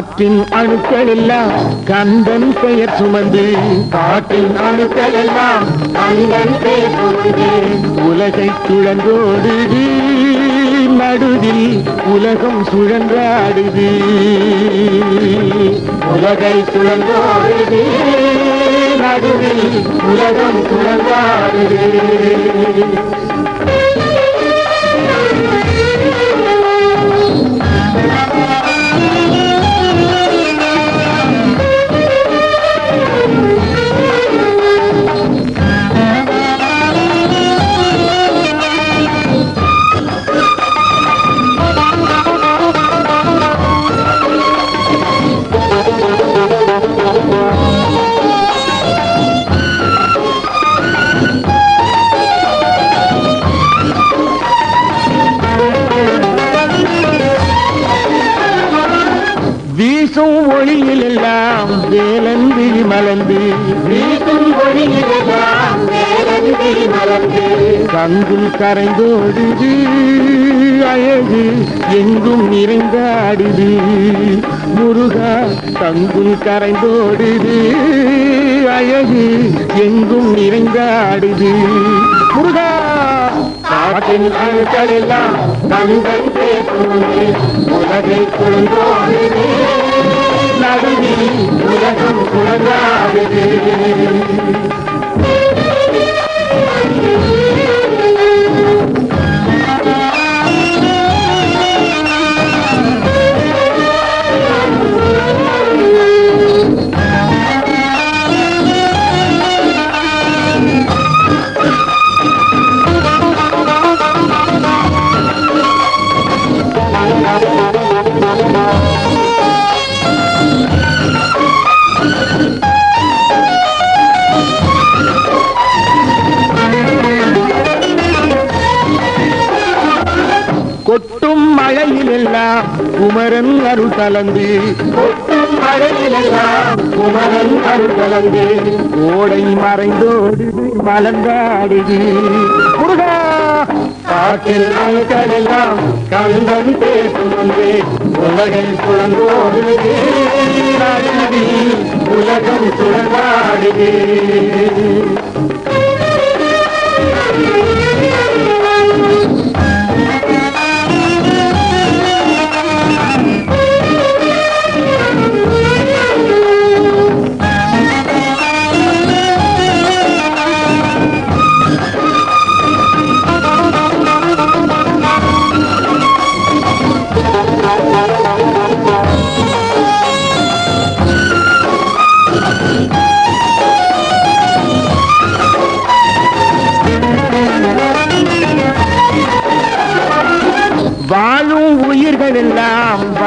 காற்றின் அணுக்கள் எல்லாம் கந்தன் பெயர் சுமந்து. காற்றின் அணுக்கள் எல்லாம் கந்தன் பெயர் சுமந்து. உலகை சுழன்றோடுது நடுவில் உலகம் சுழன்றாடுது. உலகை சுழன்றோடுது நடுவில் உலகம் சுழன்றாடுது. மலர்ந்து கங்குல் கரைந்தோடுது அழகு எங்கும் நிறைந்தாடுது முருகா கங்குல் கரைந்தோடுது அழகு எங்கும் நிறைந்தாடுது முருகா! எல்லாம் கந்தன் பேர் சுமந்து உலகை குழந்தோடுது உலகம் குழந்தாடுது குமரன் அருள் கலந்து. குமரன் அருள் கலந்து. கோடை மறைந்தோடுது மலர்ந்தாடுது முருகா! காட்டில் அணுக்கள் எல்லாம் கந்தன் பேசும் வந்து உலகை குழந்தோடுது நடுவில் உலகம் சுழலாடுது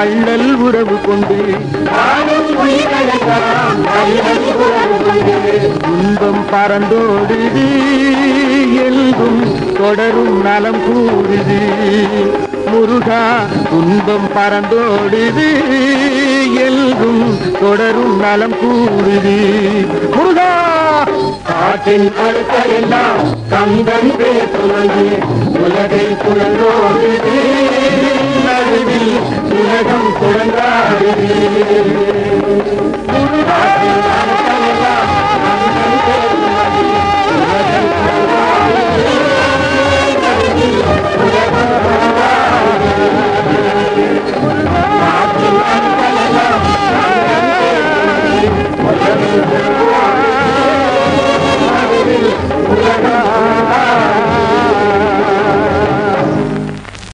வள்ளல் உறவு கொண்டு. வாழும் துன்பம் பறந்தோடுது. எல்கும் தொடரும் நலம் கூடுது முருகா துன்பம் பறந்தோடுது. எல்கும் தொடரும் நலம் கூடுது முருகா! காற்றின் அழுத்தம் எல்லாம் கந்தன் பேசுவது உலகை சுழந்தோடுது நடுவில் உலகம் சுழன்றாடுது